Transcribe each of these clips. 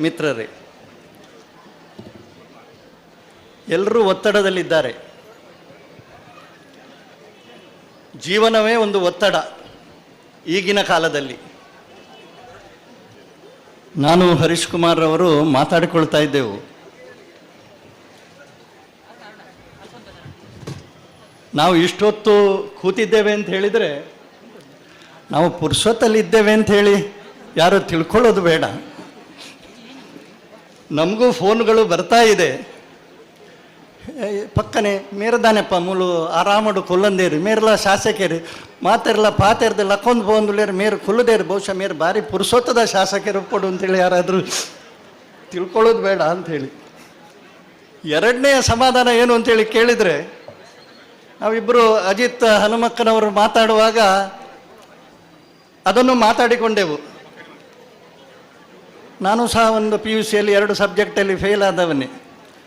ಮಿತ್ರರೇ, ಎಲ್ಲರೂ ಒತ್ತಡದಲ್ಲಿದ್ದಾರೆ. ಜೀವನವೇ ಒಂದು ಒತ್ತಡ ಈಗಿನ ಕಾಲದಲ್ಲಿ. ನಾನು ಹರೀಶ್ ಕುಮಾರ್ ಅವರು ಮಾತಾಡಿಕೊಳ್ತಾ ಇದ್ದೆವು. ನಾವು ಇಷ್ಟೊತ್ತು ಕೂತಿದ್ದೇವೆ ಅಂತ ಹೇಳಿದರೆ, ನಾವು ಪುರುಷೊತ್ತಲ್ಲಿದ್ದೇವೆ ಅಂತ ಹೇಳಿ ಯಾರು ತಿಳ್ಕೊಳ್ಳೋದು ಬೇಡ. ನಮಗೂ ಫೋನ್ಗಳು ಬರ್ತಾ ಇದೆ. ಪಕ್ಕನೆ, ಮೇರದಾನೆಪ್ಪ, ಮೂಲು ಆರಾಮಡು ಕೊಲ್ಲಂದೇರಿ ಮೇರೆಲ್ಲ ಶಾಸಕರು, ಮಾತೆರ್ಲ ಪಾತೆರ್ದು ಲಕ್ಕೊಂದು ಬಂದುಲೇರು ಮೇರು ಕೊಲ್ಲದೇರು, ಬಹುಶಃ ಮೇರು ಭಾರಿ ಪುರುಷೋತ್ತದ ಶಾಸಕರು ಕೊಡು ಅಂತೇಳಿ ಯಾರಾದರೂ ತಿಳ್ಕೊಳ್ಳೋದು ಬೇಡ ಅಂಥೇಳಿ ಎರಡನೆಯ ಸಮಾಧಾನ ಏನು ಅಂತೇಳಿ ಕೇಳಿದರೆ ನಾವಿಬ್ಬರು ಅಜಿತ್ ಹನುಮಕ್ಕನವರು ಮಾತಾಡುವಾಗ ಅದನ್ನು ಮಾತಾಡಿಕೊಂಡೆವು. ನಾನು ಸಹ ಒಂದು ಪಿ ಯು ಸಿಯಲ್ಲಿ ಎರಡು ಸಬ್ಜೆಕ್ಟಲ್ಲಿ ಫೇಲ್ ಆದವನೇ.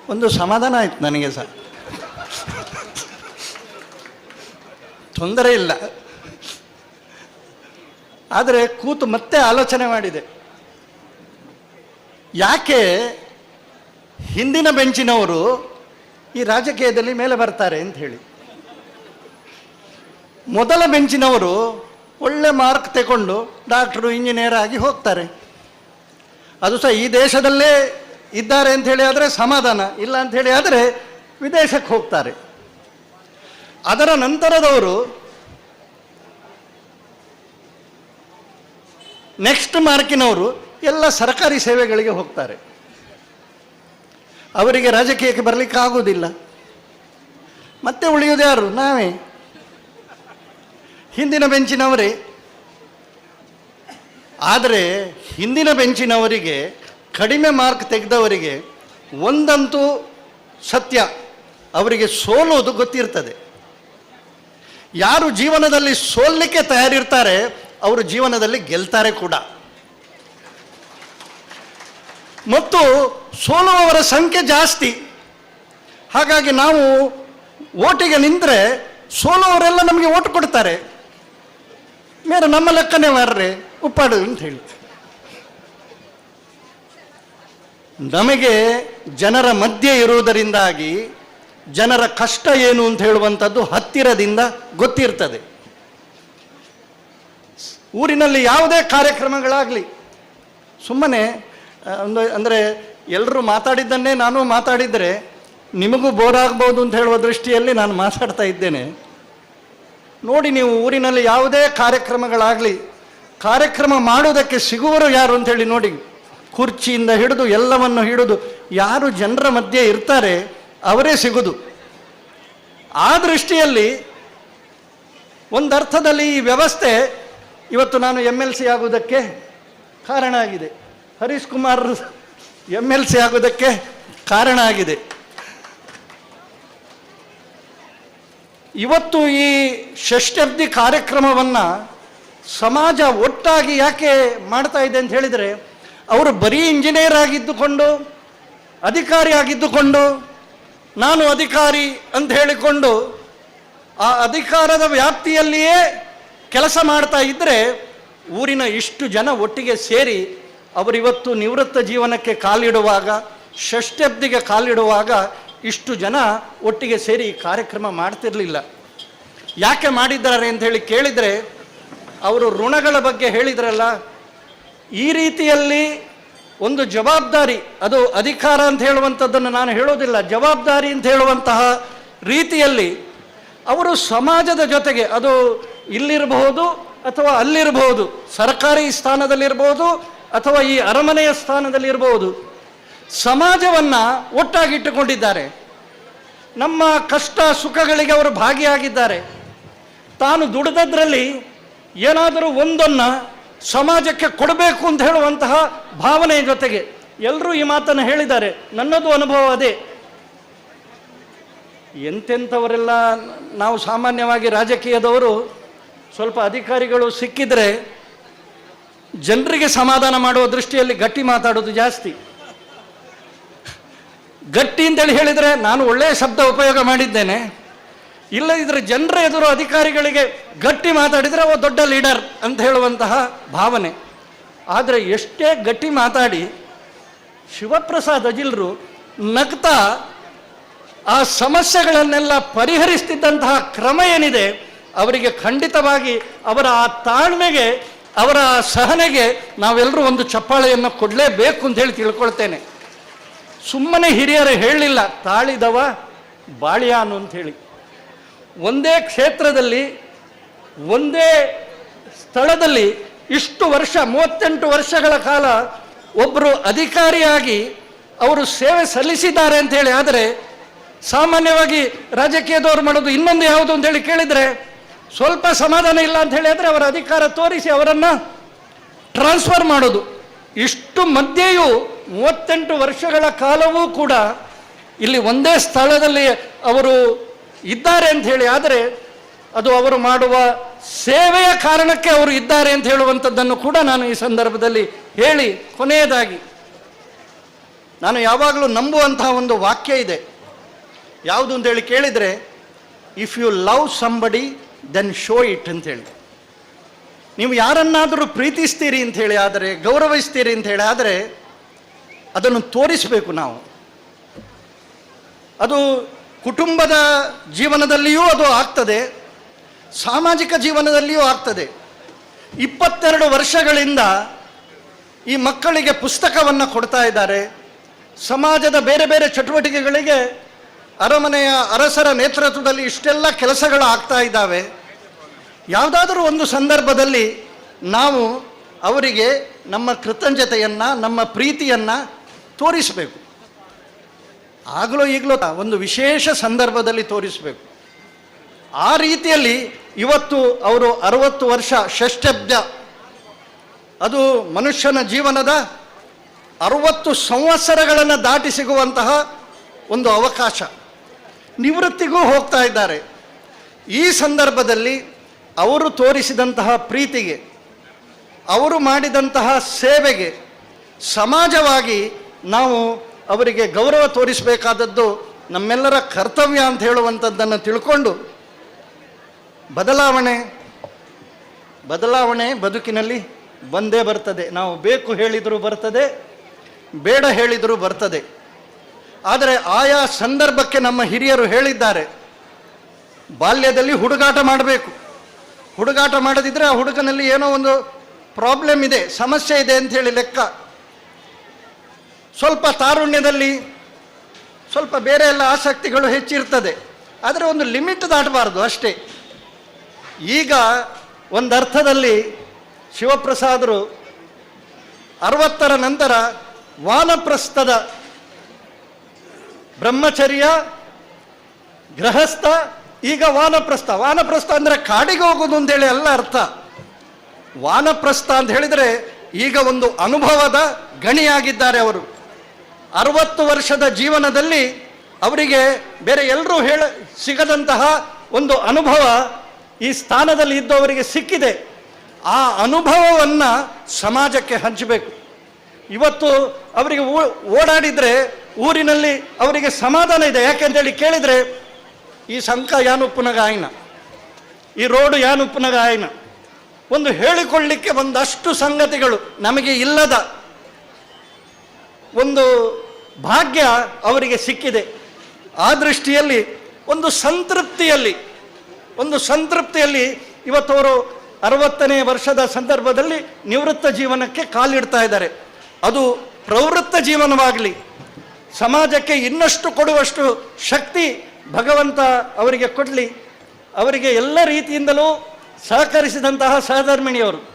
ಒಂದು ಸಮಾಧಾನ ಆಯ್ತು ನನಗೆ ಸಹ. ತೊಂದರೆ ಇಲ್ಲ. ಆದರೆ ಕೂತು ಮತ್ತೆ ಆಲೋಚನೆ ಮಾಡಿದೆ. ಯಾಕೆ ಹಿಂದಿನ ಬೆಂಚಿನವರು ಈ ರಾಜಕೀಯದಲ್ಲಿ ಮೇಲೆ ಬರ್ತಾರೆ ಅಂತ ಹೇಳಿ. ಮೊದಲ ಬೆಂಚಿನವರು ಒಳ್ಳೆ ಮಾರ್ಕ್ ತಗೊಂಡು ಡಾಕ್ಟ್ರು, ಇಂಜಿನಿಯರ್ ಆಗಿ ಹೋಗ್ತಾರೆ. ಅದು ಸಹ ಈ ದೇಶದಲ್ಲೇ ಇದ್ದಾರೆ ಅಂತ ಹೇಳಿ ಆದರೆ ಸಮಾಧಾನ, ಇಲ್ಲ ಅಂತ ಹೇಳಿ ಆದರೆ ವಿದೇಶಕ್ಕೆ ಹೋಗ್ತಾರೆ. ಅದರ ನಂತರದವರು ನೆಕ್ಸ್ಟ್ ಮಾರ್ಕಿನವರು ಎಲ್ಲ ಸರ್ಕಾರಿ ಸೇವೆಗಳಿಗೆ ಹೋಗ್ತಾರೆ. ಅವರಿಗೆ ರಾಜಕೀಯಕ್ಕೆ ಬರಲಿಕ್ಕೆ ಆಗೋದಿಲ್ಲ. ಮತ್ತೆ ಉಳಿಯೋದು ಯಾರು? ನಾವೇ. ಹಿಂದಿನ ಬೆಂಚಿನವರೇ. ಆದರೆ ಹಿಂದಿನ ಬೆಂಚಿನವರಿಗೆ, ಕಡಿಮೆ ಮಾರ್ಕ್ ತೆಗೆದವರಿಗೆ ಒಂದಂತೂ ಸತ್ಯ. ಅವರಿಗೆ ಸೋಲೋದು ಗೊತ್ತಿರ್ತದೆ. ಯಾರು ಜೀವನದಲ್ಲಿ ಸೋಲಲಿಕ್ಕೆ ತಯಾರಿರ್ತಾರೆ, ಅವರು ಜೀವನದಲ್ಲಿ ಗೆಲ್ತಾರೆ ಕೂಡ. ಮತ್ತು ಸೋಲುವವರ ಸಂಖ್ಯೆ ಜಾಸ್ತಿ. ಹಾಗಾಗಿ ನಾವು ಓಟಿಗೆ ನಿಂತರೆ ಸೋಲುವವರೆಲ್ಲ ನಮಗೆ ಓಟ್ ಕೊಡ್ತಾರೆ. ಮೇರೆ ನಮ್ಮ ಲೆಕ್ಕನೇ ಮಾರ್ರೆ? ಉಪ್ಪಾಡು ಅಂತ ಹೇಳಿ. ನಮಗೆ ಜನರ ಮಧ್ಯೆ ಇರುವುದರಿಂದಾಗಿ ಜನರ ಕಷ್ಟ ಏನು ಅಂತ ಹೇಳುವಂಥದ್ದು ಹತ್ತಿರದಿಂದ ಗೊತ್ತಿರ್ತದೆ. ಊರಿನಲ್ಲಿ ಯಾವುದೇ ಕಾರ್ಯಕ್ರಮಗಳಾಗಲಿ, ಸುಮ್ಮನೆ ಒಂದು, ಅಂದರೆ ಎಲ್ಲರೂ ಮಾತಾಡಿದ್ದನ್ನೇ ನಾನು ಮಾತಾಡಿದರೆ ನಿಮಗೂ ಬೋರ್ ಆಗ್ಬೋದು ಅಂತ ಹೇಳುವ ದೃಷ್ಟಿಯಲ್ಲಿ ನಾನು ಮಾತಾಡ್ತಾ ಇದ್ದೇನೆ. ನೋಡಿ ನೀವು ಊರಿನಲ್ಲಿ ಯಾವುದೇ ಕಾರ್ಯಕ್ರಮಗಳಾಗಲಿ, ಕಾರ್ಯಕ್ರಮ ಮಾಡುವುದಕ್ಕೆ ಸಿಗುವರು ಯಾರು ಅಂತೇಳಿ ನೋಡಿ, ಕುರ್ಚಿಯಿಂದ ಹಿಡಿದು ಎಲ್ಲವನ್ನು ಹಿಡಿದು ಯಾರು ಜನರ ಮಧ್ಯೆ ಇರ್ತಾರೆ ಅವರೇ ಸಿಗುದು. ಆ ದೃಷ್ಟಿಯಲ್ಲಿ ಒಂದರ್ಥದಲ್ಲಿ ಈ ವ್ಯವಸ್ಥೆ ಇವತ್ತು ನಾನು ಎಂ ಎಲ್ ಸಿ ಆಗುವುದಕ್ಕೆ ಕಾರಣ ಆಗಿದೆ. Harish Kumar M L C ಆಗುವುದಕ್ಕೆ ಕಾರಣ ಆಗಿದೆ. ಇವತ್ತು ಈ ಷಷ್ಠಬ್ದಿ ಕಾರ್ಯಕ್ರಮವನ್ನು ಸಮಾಜ ಒಟ್ಟಾಗಿ ಯಾಕೆ ಮಾಡ್ತಾ ಇದೆ ಅಂತ ಹೇಳಿದರೆ, ಅವರು ಬರೀ ಇಂಜಿನಿಯರ್ ಆಗಿದ್ದುಕೊಂಡು, ಅಧಿಕಾರಿ ಆಗಿದ್ದುಕೊಂಡು, ನಾನು ಅಧಿಕಾರಿ ಅಂತ ಹೇಳಿಕೊಂಡು ಆ ಅಧಿಕಾರದ ವ್ಯಾಪ್ತಿಯಲ್ಲಿಯೇ ಕೆಲಸ ಮಾಡ್ತಾ ಇದ್ದರೆ ಊರಿನ ಇಷ್ಟು ಜನ ಒಟ್ಟಿಗೆ ಸೇರಿ ಅವರಿವತ್ತು ನಿವೃತ್ತ ಜೀವನಕ್ಕೆ ಕಾಲಿಡುವಾಗ, ಷಷ್ಠಬ್ದಿಗೆ ಕಾಲಿಡುವಾಗ ಇಷ್ಟು ಜನ ಒಟ್ಟಿಗೆ ಸೇರಿ ಕಾರ್ಯಕ್ರಮ ಮಾಡ್ತಿರಲಿಲ್ಲ. ಯಾಕೆ ಮಾಡಿದ್ದಾರೆ ಅಂತ ಹೇಳಿ ಕೇಳಿದರೆ, ಅವರು ಋಣಗಳ ಬಗ್ಗೆ ಹೇಳಿದ್ರಲ್ಲ, ಈ ರೀತಿಯಲ್ಲಿ ಒಂದು ಜವಾಬ್ದಾರಿ, ಅದು ಅಧಿಕಾರ ಅಂತ ಹೇಳುವಂಥದ್ದನ್ನು ನಾನು ಹೇಳೋದಿಲ್ಲ, ಜವಾಬ್ದಾರಿ ಅಂತ ಹೇಳುವಂತಹ ರೀತಿಯಲ್ಲಿ ಅವರು ಸಮಾಜದ ಜೊತೆಗೆ, ಅದು ಇಲ್ಲಿರಬಹುದು ಅಥವಾ ಅಲ್ಲಿರಬಹುದು, ಸರ್ಕಾರಿ ಸ್ಥಾನದಲ್ಲಿರ್ಬೋದು ಅಥವಾ ಈ ಅರಮನೆಯ ಸ್ಥಾನದಲ್ಲಿರಬಹುದು ಸಮಾಜವನ್ನು ಒಟ್ಟಾಗಿಟ್ಟುಕೊಂಡಿದ್ದಾರೆ ನಮ್ಮ ಕಷ್ಟ ಸುಖಗಳಿಗೆ ಅವರು ಭಾಗಿಯಾಗಿದ್ದಾರೆ. ತಾನು ದುಡಿದದ್ರಲ್ಲಿ ಏನಾದರೂ ಒಂದನ್ನು ಸಮಾಜಕ್ಕೆ ಕೊಡಬೇಕು ಅಂತ ಹೇಳುವಂತಹ ಭಾವನೆಯ ಜೊತೆಗೆ ಎಲ್ಲರೂ ಈ ಮಾತನ್ನು ಹೇಳಿದ್ದಾರೆ. ನನ್ನದು ಅನುಭವ ಅದೇ. ಎಂತೆಂಥವರೆಲ್ಲ ನಾವು ಸಾಮಾನ್ಯವಾಗಿ ರಾಜಕೀಯದವರು ಸ್ವಲ್ಪ ಅಧಿಕಾರಿಗಳು ಸಿಕ್ಕಿದ್ರೆ ಜನರಿಗೆ ಸಮಾಧಾನ ಮಾಡುವ ದೃಷ್ಟಿಯಲ್ಲಿ ಗಟ್ಟಿ ಮಾತಾಡೋದು ಜಾಸ್ತಿ. ಗಟ್ಟಿ ಅಂತೇಳಿ ಹೇಳಿದರೆ ನಾನು ಒಳ್ಳೆಯ ಶಬ್ದ ಉಪಯೋಗ ಮಾಡಿದ್ದೇನೆ. ಇಲ್ಲದಿದ್ದರೆ ಜನರ ಎದುರು ಅಧಿಕಾರಿಗಳಿಗೆ ಗಟ್ಟಿ ಮಾತಾಡಿದರೆ ಅವ ದೊಡ್ಡ ಲೀಡರ್ ಅಂತ ಹೇಳುವಂತಹ ಭಾವನೆ. ಆದರೆ ಎಷ್ಟೇ ಗಟ್ಟಿ ಮಾತಾಡಿ ಶಿವಪ್ರಸಾದ್ ಅಜಿಲ್ರು ನಗ್ತಾ ಆ ಸಮಸ್ಯೆಗಳನ್ನೆಲ್ಲ ಪರಿಹರಿಸ್ತಿದ್ದಂತಹ ಕ್ರಮ ಏನಿದೆ ಅವರಿಗೆ ಖಂಡಿತವಾಗಿ ಅವರ ಆ ತಾಳ್ಮೆಗೆ, ಅವರ ಸಹನೆಗೆ ನಾವೆಲ್ಲರೂ ಒಂದು ಚಪ್ಪಾಳೆಯನ್ನು ಕೊಡಲೇಬೇಕು ಅಂತ ಹೇಳಿ ತಿಳ್ಕೊಳ್ತೇನೆ. ಸುಮ್ಮನೆ ಹಿರಿಯರು ಹೇಳಲಿಲ್ಲ, ತಾಳಿದವ ಬಾಳಿಯಾನು ಅಂತ ಹೇಳಿ. ಒಂದೇ ಕ್ಷೇತ್ರದಲ್ಲಿ, ಒಂದೇ ಸ್ಥಳದಲ್ಲಿ ಇಷ್ಟು ವರ್ಷ, ಮೂವತ್ತೆಂಟು ವರ್ಷಗಳ ಕಾಲ ಒಬ್ಬರು ಅಧಿಕಾರಿಯಾಗಿ ಅವರು ಸೇವೆ ಸಲ್ಲಿಸಿದ್ದಾರೆ ಅಂತ ಹೇಳಿ, ಆದರೆ ಸಾಮಾನ್ಯವಾಗಿ ರಾಜಕೀಯದವ್ರು ಮಾಡೋದು ಇನ್ನೊಂದು ಯಾವುದು ಅಂತ ಹೇಳಿ ಕೇಳಿದರೆ ಸ್ವಲ್ಪ ಸಮಾಧಾನ ಇಲ್ಲ ಅಂತ ಹೇಳಿ, ಆದರೆ ಅವರ ಅಧಿಕಾರ ತೋರಿಸಿ ಅವರನ್ನು ಟ್ರಾನ್ಸ್ಫರ್ ಮಾಡೋದು. ಇಷ್ಟು ಮಧ್ಯೆಯೂ ಮೂವತ್ತೆಂಟು ವರ್ಷಗಳ ಕಾಲವೂ ಕೂಡ ಇಲ್ಲಿ ಒಂದೇ ಸ್ಥಳದಲ್ಲಿ ಅವರು ಇದ್ದಾರೆ ಅಂತ ಹೇಳಿ, ಆದರೆ ಅದು ಅವರು ಮಾಡುವ ಸೇವೆಯ ಕಾರಣಕ್ಕೆ ಅವರು ಇದ್ದಾರೆ ಅಂತ ಹೇಳುವಂಥದ್ದನ್ನು ಕೂಡ ನಾನು ಈ ಸಂದರ್ಭದಲ್ಲಿ ಹೇಳಿ ಕೊನೆಯದಾಗಿ, ನಾನು ಯಾವಾಗಲೂ ನಂಬುವಂತಹ ಒಂದು ವಾಕ್ಯ ಇದೆ. ಯಾವುದು ಅಂತೇಳಿ ಕೇಳಿದರೆ if you love somebody then show it ಅಂತೇಳಿ ನೀವು ಯಾರನ್ನಾದರೂ ಪ್ರೀತಿಸ್ತೀರಿ ಅಂತ ಹೇಳಿ, ಆದರೆ ಗೌರವಿಸ್ತೀರಿ ಅಂತ ಹೇಳಿ, ಆದರೆ ಅದನ್ನು ತೋರಿಸಬೇಕು ನಾವು. ಅದು ಕುಟುಂಬದ ಜೀವನದಲ್ಲಿಯೂ ಅದು ಆಗ್ತದೆ, ಸಾಮಾಜಿಕ ಜೀವನದಲ್ಲಿಯೂ ಆಗ್ತದೆ. ಇಪ್ಪತ್ತೆರಡು ವರ್ಷಗಳಿಂದ ಈ ಮಕ್ಕಳಿಗೆ ಪುಸ್ತಕವನ್ನು ಕೊಡ್ತಾ ಇದ್ದಾರೆ. ಸಮಾಜದ ಬೇರೆ ಬೇರೆ ಚಟುವಟಿಕೆಗಳಿಗೆ ಅರಮನೆಯ ಅರಸರ ನೇತೃತ್ವದಲ್ಲಿ ಇಷ್ಟೆಲ್ಲ ಕೆಲಸಗಳು ಆಗ್ತಾ ಇದ್ದಾವೆ. ಯಾವುದಾದರೂ ಒಂದು ಸಂದರ್ಭದಲ್ಲಿ ನಾವು ಅವರಿಗೆ ನಮ್ಮ ಕೃತಜ್ಞತೆಯನ್ನು, ನಮ್ಮ ಪ್ರೀತಿಯನ್ನು ತೋರಿಸಬೇಕು. ಆಗಲೋ ಈಗಲೋ ಒಂದು ವಿಶೇಷ ಸಂದರ್ಭದಲ್ಲಿ ತೋರಿಸಬೇಕು. ಆ ರೀತಿಯಲ್ಲಿ ಇವತ್ತು ಅವರು ಅರವತ್ತು ವರ್ಷ ಷಷ್ಟಬ್ದ ಅದು ಮನುಷ್ಯನ ಜೀವನದ ಅರವತ್ತು ಸಂವತ್ಸರಗಳನ್ನು ದಾಟಿ ಸಿಗುವಂತಹ ಒಂದು ಅವಕಾಶ. ನಿವೃತ್ತಿಗೂ ಹೋಗ್ತಾ ಇದ್ದಾರೆ. ಈ ಸಂದರ್ಭದಲ್ಲಿ ಅವರು ತೋರಿಸಿದಂತಹ ಪ್ರೀತಿಗೆ, ಅವರು ಮಾಡಿದಂತಹ ಸೇವೆಗೆ ಸಮಾಜವಾಗಿ ನಾವು ಅವರಿಗೆ ಗೌರವ ತೋರಿಸಬೇಕಾದದ್ದು ನಮ್ಮೆಲ್ಲರ ಕರ್ತವ್ಯ ಅಂತ ಹೇಳುವಂಥದ್ದನ್ನು ತಿಳ್ಕೊಂಡು ಬದಲಾವಣೆ ಬದಲಾವಣೆ ಬದುಕಿನಲ್ಲಿ ಬಂದೇ ಬರ್ತದೆ. ನಾವು ಬೇಕು ಹೇಳಿದರೂ ಬರ್ತದೆ, ಬೇಡ ಹೇಳಿದರೂ ಬರ್ತದೆ. ಆದರೆ ಆಯಾ ಸಂದರ್ಭಕ್ಕೆ ನಮ್ಮ ಹಿರಿಯರು ಹೇಳಿದ್ದಾರೆ, ಬಾಲ್ಯದಲ್ಲಿ ಹುಡುಗಾಟ ಮಾಡಬೇಕು. ಹುಡುಗಾಟ ಮಾಡದಿದ್ದರೆ ಆ ಹುಡುಗನಲ್ಲಿ ಏನೋ ಒಂದು ಪ್ರಾಬ್ಲಮ್ ಇದೆ, ಸಮಸ್ಯೆ ಇದೆ ಅಂತ ಹೇಳಿ ಲೆಕ್ಕ. ಸ್ವಲ್ಪ ತಾರುಣ್ಯದಲ್ಲಿ ಸ್ವಲ್ಪ ಬೇರೆ ಎಲ್ಲ ಆಸಕ್ತಿಗಳು ಹೆಚ್ಚಿರ್ತದೆ. ಆದರೆ ಒಂದು ಲಿಮಿಟ್ ದಾಟಬಾರ್ದು ಅಷ್ಟೇ. ಈಗ ಒಂದು ಅರ್ಥದಲ್ಲಿ ಶಿವಪ್ರಸಾದರು ಅರವತ್ತರ ನಂತರ ವಾನಪ್ರಸ್ಥದ ಬ್ರಹ್ಮಚರ್ಯ, ಗೃಹಸ್ಥ, ಈಗ ವಾನಪ್ರಸ್ಥ. ವಾನಪ್ರಸ್ಥ ಅಂದರೆ ಕಾಡಿಗೆ ಹೋಗೋದು ಅಂತೇಳಿ ಎಲ್ಲ ಅರ್ಥ. ವಾನಪ್ರಸ್ಥ ಅಂತ ಹೇಳಿದರೆ ಈಗ ಒಂದು ಅನುಭವದ ಗಣಿಯಾಗಿದ್ದಾರೆ ಅವರು. ಅರವತ್ತು ವರ್ಷದ ಜೀವನದಲ್ಲಿ ಅವರಿಗೆ ಬೇರೆ ಎಲ್ಲರೂ ಹೇಳ ಸಿಗದಂತಹ ಒಂದು ಅನುಭವ ಈ ಸ್ಥಾನದಲ್ಲಿ ಇದ್ದವರಿಗೆ ಸಿಕ್ಕಿದೆ. ಆ ಅನುಭವವನ್ನು ಸಮಾಜಕ್ಕೆ ಹಂಚಬೇಕು. ಇವತ್ತು ಅವರಿಗೆ ಓಡಾಡಿದರೆ ಊರಿನಲ್ಲಿ ಅವರಿಗೆ ಸಮಾಧಾನ ಇದೆ. ಯಾಕೆಂತೇಳಿ ಕೇಳಿದರೆ ಈ ಸಂಕ ಯಾನುಪ್ಪನಗಾಯನ ಈ ರೋಡು ಯಾನು ಪುನಗ ಆಯ್ನ ಒಂದು ಹೇಳಿಕೊಳ್ಳಿಕ್ಕೆ ಒಂದಷ್ಟು ಸಂಗತಿಗಳು ನಮಗೆ ಇಲ್ಲದ ಒಂದು ಭಾಗ್ಯ ಅವರಿಗೆ ಸಿಕ್ಕಿದೆ. ಆ ದೃಷ್ಟಿಯಲ್ಲಿ ಒಂದು ಸಂತೃಪ್ತಿಯಲ್ಲಿ ಒಂದು ಸಂತೃಪ್ತಿಯಲ್ಲಿ ಇವತ್ತವರು ಅರವತ್ತನೇ ವರ್ಷದ ಸಂದರ್ಭದಲ್ಲಿ ನಿವೃತ್ತ ಜೀವನಕ್ಕೆ ಕಾಲಿಡ್ತಾ ಇದ್ದಾರೆ. ಅದು ಪ್ರವೃತ್ತ ಜೀವನವಾಗಲಿ. ಸಮಾಜಕ್ಕೆ ಇನ್ನಷ್ಟು ಕೊಡುವಷ್ಟು ಶಕ್ತಿ ಭಗವಂತ ಅವರಿಗೆ ಕೊಡಲಿ. ಅವರಿಗೆ ಎಲ್ಲ ರೀತಿಯಿಂದಲೂ ಸಹಕರಿಸಿದಂತಹ ಸಹಧರ್ಮಿಣಿಯವರು.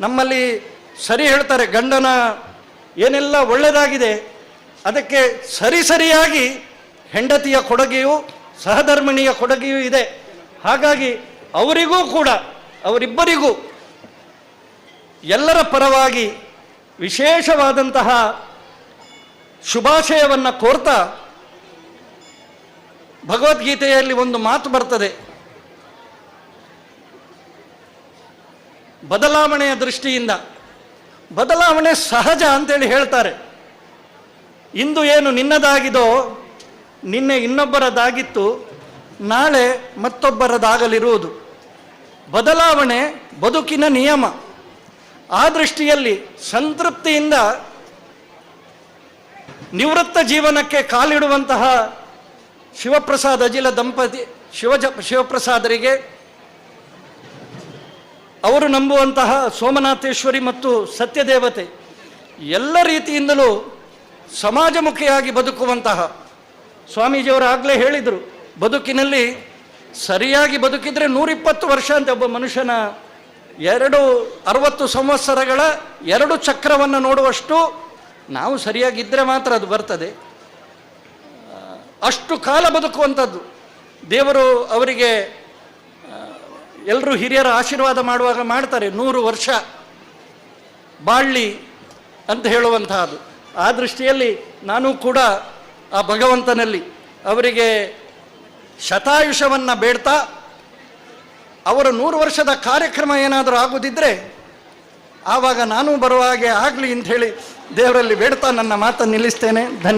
ನಮ್ಮಲ್ಲಿ ಸರಿ ಹೇಳ್ತಾರೆ, ಗಂಡನ ಏನೆಲ್ಲ ಒಳ್ಳೆಯದಾಗಿದೆ ಅದಕ್ಕೆ ಸರಿ ಸರಿಯಾಗಿ ಹೆಂಡತಿಯ ಕೊಡುಗೆಯು ಸಹಧರ್ಮಿಣಿಯ ಕೊಡುಗೆಯೂ ಇದೆ. ಹಾಗಾಗಿ ಅವರಿಗೂ ಕೂಡ, ಅವರಿಬ್ಬರಿಗೂ ಎಲ್ಲರ ಪರವಾಗಿ ವಿಶೇಷವಾದಂತಹ ಶುಭಾಶಯವನ್ನು ಕೋರ್ತಾ ಭಗವದ್ಗೀತೆಯಲ್ಲಿ ಒಂದು ಮಾತು ಬರ್ತದೆ. ಬದಲಾವಣೆಯ ದೃಷ್ಟಿಯಿಂದ, ಬದಲಾವಣೆ ಸಹಜ ಅಂತೇಳಿ ಹೇಳ್ತಾರೆ. ಇಂದು ಏನು ನಿನ್ನದಾಗಿದೋ, ನಿನ್ನೆ ಇನ್ನೊಬ್ಬರದಾಗಿತ್ತು, ನಾಳೆ ಮತ್ತೊಬ್ಬರದಾಗಲಿರುವುದು. ಬದಲಾವಣೆ ಬದುಕಿನ ನಿಯಮ. ಆ ದೃಷ್ಟಿಯಲ್ಲಿ ಸಂತೃಪ್ತಿಯಿಂದ ನಿವೃತ್ತ ಜೀವನಕ್ಕೆ ಕಾಲಿಡುವಂತಹ ಶಿವಪ್ರಸಾದ್ ಅಜಿಲ ದಂಪತಿ ಶಿವಜ ಶಿವಪ್ರಸಾದರಿಗೆ ಅವರು ನಂಬುವಂತಹ ಸೋಮನಾಥೇಶ್ವರಿ ಮತ್ತು ಸತ್ಯದೇವತೆ ಎಲ್ಲ ರೀತಿಯಿಂದಲೂ ಸಮಾಜಮುಖಿಯಾಗಿ ಬದುಕುವಂತಹ ಸ್ವಾಮೀಜಿಯವರು ಆಗಲೇ ಹೇಳಿದರು, ಬದುಕಿನಲ್ಲಿ ಸರಿಯಾಗಿ ಬದುಕಿದರೆ ನೂರಿಪ್ಪತ್ತು ವರ್ಷ ಅಂತ ಒಬ್ಬ ಮನುಷ್ಯನ ಎರಡು ಅರವತ್ತು ಸಂವತ್ಸರಗಳ ಎರಡು ಚಕ್ರವನ್ನು ನೋಡುವಷ್ಟು ನಾವು ಸರಿಯಾಗಿದ್ದರೆ ಮಾತ್ರ ಅದು ಬರ್ತದೆ. ಅಷ್ಟು ಕಾಲ ಬದುಕುವಂಥದ್ದು. ದೇವರು ಅವರಿಗೆ ಎಲ್ಲರೂ ಹಿರಿಯರ ಆಶೀರ್ವಾದ ಮಾಡುವಾಗ ಮಾಡ್ತಾರೆ, ನೂರು ವರ್ಷ ಬಾಳ್ಲಿ ಅಂತ ಹೇಳುವಂತಹದ್ದು. ಆ ದೃಷ್ಟಿಯಲ್ಲಿ ನಾನು ಕೂಡ ಆ ಭಗವಂತನಲ್ಲಿ ಅವರಿಗೆ ಶತಾಯುಷವನ್ನು ಬೇಡ್ತಾ ಅವರ ನೂರು ವರ್ಷದ ಕಾರ್ಯಕ್ರಮ ಏನಾದರೂ ಆಗುದಿದ್ರೆ ಆವಾಗ ನಾನು ಬರುವ ಹಾಗೆ ಆಗಲಿ ಹೇಳಿ ದೇವರಲ್ಲಿ ಬೇಡ್ತಾ ನನ್ನ ಮಾತನ್ನು ನಿಲ್ಲಿಸ್ತೇನೆ. ಧನ್ಯವಾದ.